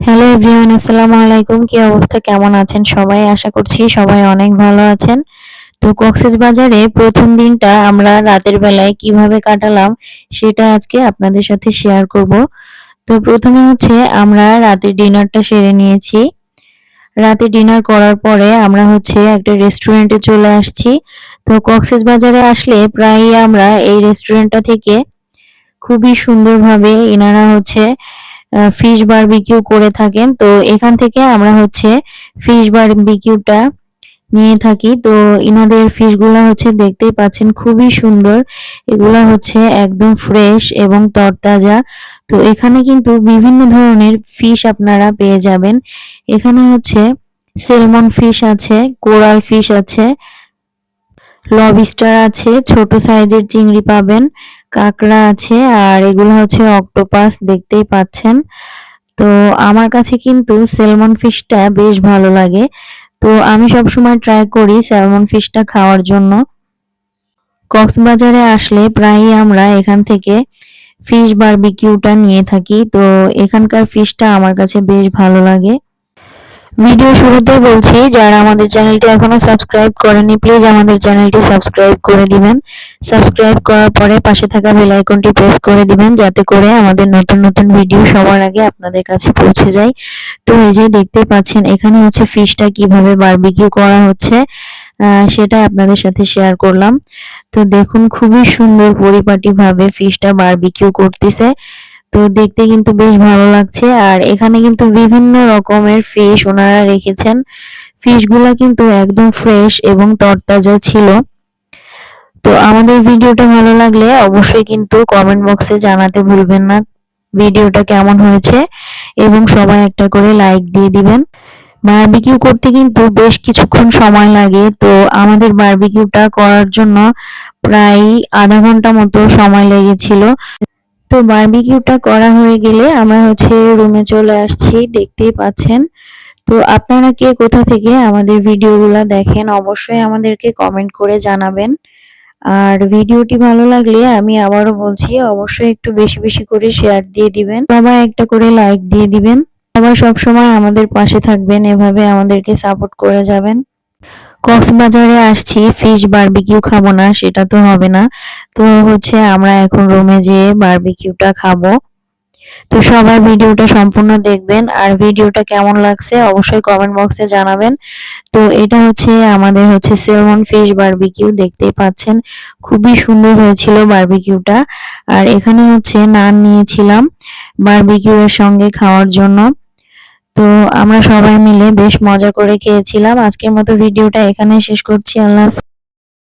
Hello everyone আসসালামু আলাইকুম। কি অবস্থা? কেমন আছেন সবাই? আশা করছি সবাই অনেক ভালো আছেন। তো কক্সেস বাজারে প্রথম দিনটা আমরা রাতের বেলায় কীভাবে কাটালাম সেটা আজকে আপনাদের সাথে শেয়ার করব। তো প্রথমে হচ্ছে আমরা রাতের ডিনারটা সেরে নিয়েছি। রাতে ডিনার করার পরে আমরা হচ্ছে একটা রেস্টুরেন্টে চলে আসছি। তো কক্সেস বাজারে আসলে প্রায়ই আমরা এই রেস্টুরেন্টটা থেকে খুবই সুন্দরভাবে এনারা হচ্ছে ফিশ বারবিকিউ করে থাকেন। তো এখান থেকে আমরা হচ্ছে ফিশ বারবিকিউটা নিয়ে থাকি। তো ইনাদের ফিশগুলো হচ্ছে দেখতেই পাচ্ছেন খুবই সুন্দর। এগুলা হচ্ছে একদম ফ্রেশ এবং তরতাজা। তো এখানে কিন্তু বিভিন্ন ধরনের ফিশ আপনারা পেয়ে যাবেন। এখানে হচ্ছে সেলমন ফিশ আছে, কোরাল ফিশ আছে লবিস্টার আছে, ছোট সাইজের চিংড়ি পাবেন, কাঁকড়া আছে, আর এগুলো হচ্ছে অক্টোপাস, দেখতেই পাচ্ছেন। তো আমার কাছে কিন্তু সেলমন ফিশটা বেশ ভালো লাগে। তো আমি সবসময় ট্রাই করি স্যালমন ফিশটা খাওয়ার জন্য। কক্সবাজারে আসলে প্রায়ই আমরা এখান থেকে ফিশ বারবিকিউটা নিয়ে থাকি। তো এখানকার ফিশটা আমার কাছে বেশ ভালো লাগে। ভিডিও শুরুতে বলছি, যারা আমাদের চ্যানেলটি এখনও সাবস্ক্রাইব করেনি প্লিজ আমাদের চ্যানেলটি সাবস্ক্রাইব করে দিবেন। সাবস্ক্রাইব করার পরে পাশে থাকা বেল আইকনটি প্রেস করে দিবেন, যাতে করে আমাদের নতুন নতুন ভিডিও সবার আগে আপনাদের কাছে পৌঁছে যায়। তো এই যে দেখতে পাচ্ছেন, এখানে হচ্ছে ফিশটা কীভাবে বারবিকিউ করা হচ্ছে সেটা আপনাদের সাথে শেয়ার করলাম। তো দেখুন, খুবই সুন্দর পরিপাটিভাবে ফিশটা বারবিকিউ করতেছে। তো দেখতে কিন্তু বেশ ভালো লাগছে। আর এখানে কিন্তু বিভিন্ন রকমের ফিশ ওনারা রেখেছেন। ফিশগুলা কিন্তু একদম ফ্রেশ এবং তরতাজা ছিল। তো আমাদের ভিডিওটা ভালো লাগলে অবশ্যই কিন্তু কমেন্ট বক্সে জানাতে ভুলবেন না। ভিডিওটা কেমন হয়েছে এবং সবাই একটা করে লাইক দিয়ে দিবেন। বারবিকিউ করতে কিন্তু বেশ কিছুক্ষণ সময় লাগে। তো আমাদের বারবিকিউটা করার জন্য প্রায় আধা ঘণ্টা মতো সময় লেগেছিল। তো বারবিকিউটা করা হয়ে গেলে আমরা হচ্ছে রুমে চলে আসছি, দেখতেই পাচ্ছেন। তো আপনারা কে কোথা থেকে আমাদের ভিডিওগুলো দেখেন, অবশ্যই আমাদেরকে কমেন্ট করে জানাবেন। আর ভিডিওটি ভালো লাগলে আমি আবারও বলছি, অবশ্যই একটু বেশি বেশি করে শেয়ার দিয়ে দিবেন। সবাই একটা করে লাইক দিয়ে দিবেন। সবাই সবসময় আমাদের পাশে থাকবেন, এভাবে আমাদেরকে সাপোর্ট করে যাবেন। কক্সবাজারে আসছি ফিশ বারবিকিউ খাব না, সেটা তো হবে না। তো হচ্ছে আমরা এখন রুমে যেয়ে বারবিকিউটা খাব। তো সবাই ভিডিওটা সম্পূর্ণ দেখবেন, আর ভিডিওটা কেমন লাগছে অবশ্যই কমেন্ট বক্সে জানাবেন। তো এটা হচ্ছে আমাদের হচ্ছে সেলমন ফিশ বারবিকিউ দেখতেই পাচ্ছেন। খুবই সুন্দর হয়েছিল বারবিকিউটা আর এখানে হচ্ছে নান নিয়েছিলাম বারবিকিউ এর সঙ্গে খাওয়ার জন্য। তো আমরা সবাই মিলে বেশ মজা করে খেয়েছিলাম। আজকের মতো ভিডিওটা এখানে শেষ করছি। আল্লাহ